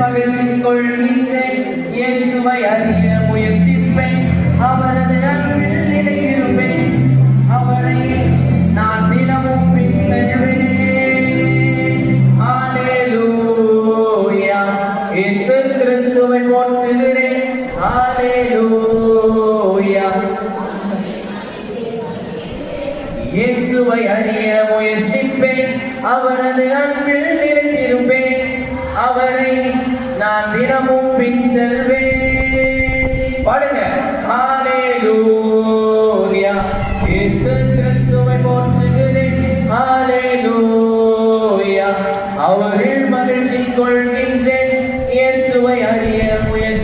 மகிழ்ச்சி கொள்கின்றேன் இயேசுவை அறிய முயற்சிப்பேன். அவரது கிறிஸ்துவை இயேசுவை அறிய முயற்சிப்பேன். அவரது அன்பில் நிலைத்திருப்பேன். அவரை நான் தினமும் பின் செல்வேன். பாடுங்க. ஹalleluya. இயேசு கிறிஸ்துவை போற்றுகிறேன். ஹalleluya. அவரில் மகிழ்ச்சி கொள்கின்றேன். இயேசுவை அறிய முயற்சி